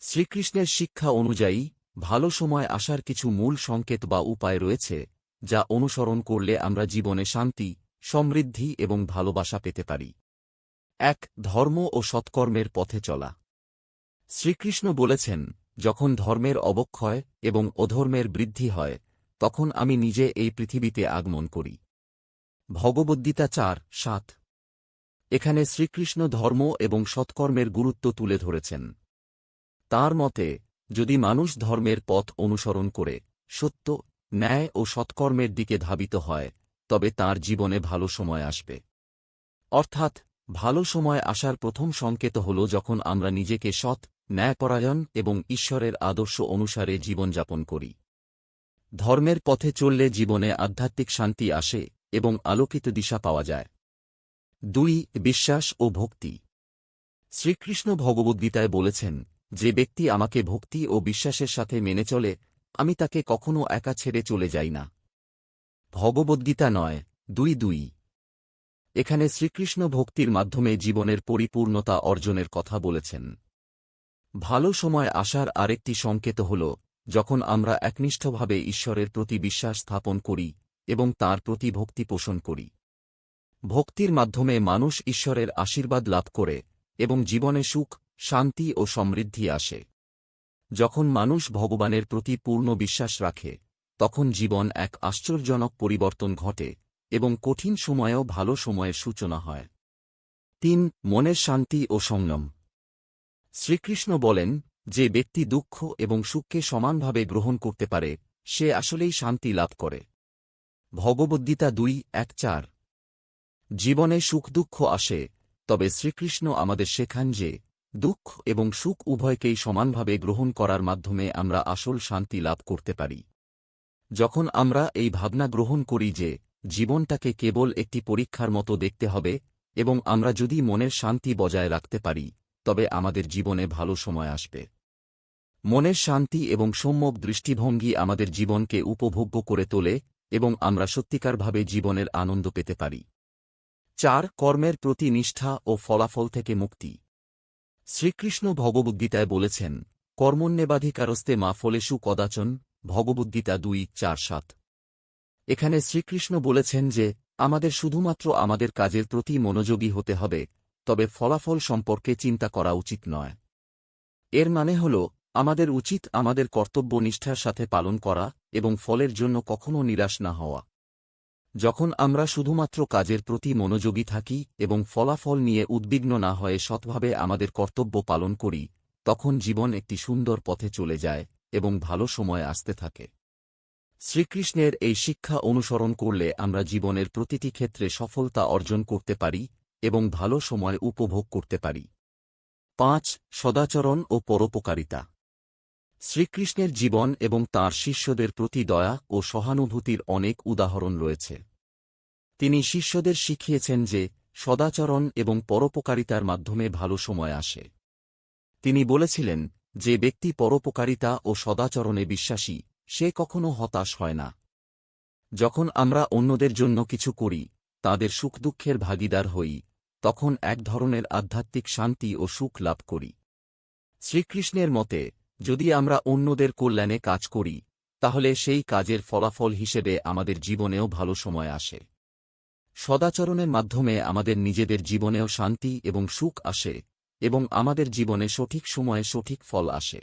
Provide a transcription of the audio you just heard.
শ্রীকৃষ্ণের শিক্ষা অনুযায়ী, ভালো সময় আসার কিছু মূল সংকেত বা উপায় রয়েছে, যা অনুসরণ করলে আমরা জীবনে শান্তি, সমৃদ্ধি এবং ভালোবাসা পেতে পারি। এক, ধর্ম ও সৎকর্মের পথে চলা। শ্রীকৃষ্ণ বলেছেন, যখন ধর্মের অবক্ষয় এবং অধর্মের বৃদ্ধি হয়, তখন আমি নিজে এই পৃথিবীতে আগমন করি। ভগবদ্গীতা চার, সাত। এখানে শ্রীকৃষ্ণ ধর্ম এবং সৎকর্মের গুরুত্ব তুলে ধরেছেন। তার মতে, যদি মানুষ ধর্মের পথ অনুসরণ করে, সত্য, ন্যায় ও সৎকর্মের দিকে ধাবিত হয়, তবে তার জীবনে ভালো সময় আসবে। অর্থাৎ, ভালো সময় আসার প্রথম সংকেত হল যখন আমরা নিজেকে সৎ, ন্যায়পরায়ণ এবং ঈশ্বরের আদর্শ অনুসারে জীবনযাপন করি। ধর্মের পথে চললে জীবনে আধ্যাত্মিক শান্তি আসে এবং আলোকিত দিশা পাওয়া যায়। দুই, বিশ্বাস ও ভক্তি। শ্রীকৃষ্ণ ভগবদ্গীতায় বলেছেন যে ব্যক্তি আমাকে ভক্তি ও বিশ্বাসের সাথে মেনে চলে, আমি তাকে কখনো একা ছেড়ে চলে যাই না। ভগবদ্গীতা নয়, দুই দুই। এখানে শ্রীকৃষ্ণ ভক্তির মাধ্যমে জীবনের পরিপূর্ণতা অর্জনের কথা বলেছেন। ভালো সময় আসার আরেকটি সংকেত হল, যখন আমরা একনিষ্ঠভাবে ঈশ্বরের প্রতি বিশ্বাস স্থাপন করি এবং তার প্রতি ভক্তি পোষণ করি। ভক্তির মাধ্যমে মানুষ ঈশ্বরের আশীর্বাদ লাভ করে এবং জীবনে সুখ শান্তি ও সমৃদ্ধি আসে। যখন মানুষ ভগবানের প্রতি পূর্ণ বিশ্বাস রাখে, তখন জীবন এক আশ্চর্যজনক পরিবর্তন ঘটে এবং কঠিন সময়েও ভালো সময়ের সূচনা হয়। তিন, মনের শান্তি ও সংযম। শ্রীকৃষ্ণ বলেন, যে ব্যক্তি দুঃখ এবং সুখকে সমানভাবে গ্রহণ করতে পারে, সে আসলেই শান্তি লাভ করে। ভগবদ্গীতা দুই, এক, চার। জীবনে সুখ দুঃখ আসে, তবে শ্রীকৃষ্ণ আমাদের শেখান যে দুঃখ এবং সুখ উভয়কেই সমানভাবে গ্রহণ করার মাধ্যমে আমরা আসল শান্তি লাভ করতে পারি। যখন আমরা এই ভাবনা গ্রহণ করি যে, জীবনটাকে কেবল একটি পরীক্ষার মতো দেখতে হবে এবং আমরা যদি মনের শান্তি বজায় রাখতে পারি, তবে আমাদের জীবনে ভালো সময় আসবে। মনের শান্তি এবং সম্যক দৃষ্টিভঙ্গি আমাদের জীবনকে উপভোগ্য করে তোলে এবং আমরা সত্যিকারভাবে জীবনের আনন্দ পেতে পারি। চার, কর্মের প্রতি নিষ্ঠা ও ফলাফল থেকে মুক্তি। শ্রীকৃষ্ণ ভগবদ্গীতায় বলেছেন কর্মণ্যেবাধিকারস্তে মা ফলেশু কদাচন, ভগবদ্গীতা দুই চার সাত। এখানে শ্রীকৃষ্ণ বলেছেন যে, আমাদের শুধুমাত্র আমাদের কাজের প্রতি মনোযোগী হতে হবে, তবে ফলাফল সম্পর্কে চিন্তা করা উচিত নয়। এর মানে হল, আমাদের উচিত আমাদের কর্তব্য নিষ্ঠার সাথে পালন করা এবং ফলের জন্য কখনও নিরাশ না হওয়া। যখন আমরা শুধুমাত্র কাজের প্রতি মনোযোগী থাকি এবং ফলাফল নিয়ে উদ্বিগ্ন না হয়ে সৎভাবে আমাদের কর্তব্য পালন করি, তখন জীবন একটি সুন্দর পথে চলে যায় এবং ভালো সময় আসতে থাকে। শ্রীকৃষ্ণের এই শিক্ষা অনুসরণ করলে আমরা জীবনের প্রতিটি ক্ষেত্রে সফলতা অর্জন করতে পারি এবং ভালো সময় উপভোগ করতে পারি। পাঁচ, সদাচরণ ও পরোপকারিতা। শ্রীকৃষ্ণের জীবন এবং তাঁর শিষ্যদের প্রতি দয়া ও সহানুভূতির অনেক উদাহরণ রয়েছে। তিনি শিষ্যদের শিখিয়েছেন যে, সদাচরণ এবং পরোপকারিতার মাধ্যমে ভালো সময় আসে। তিনি বলেছিলেন যে, ব্যক্তি পরোপকারিতা ও সদাচরণে বিশ্বাসী, সে কখনো হতাশ হয় না। যখন আমরা অন্যদের জন্য কিছু করি, তাদের সুখ দুঃখের ভাগিদার হই, তখন এক ধরনের আধ্যাত্মিক শান্তি ও সুখ লাভ করি। শ্রীকৃষ্ণের মতে যদি আমরা অন্যদের কল্যাণে কাজ করি, তাহলে সেই কাজের ফলাফল হিসেবে আমাদের জীবনেও ভালো সময় আসে। সদাচরণের মাধ্যমে আমাদের নিজেদের জীবনেও শান্তি এবং সুখ আসে এবং আমাদের জীবনে সঠিক সময়ে সঠিক ফল আসে।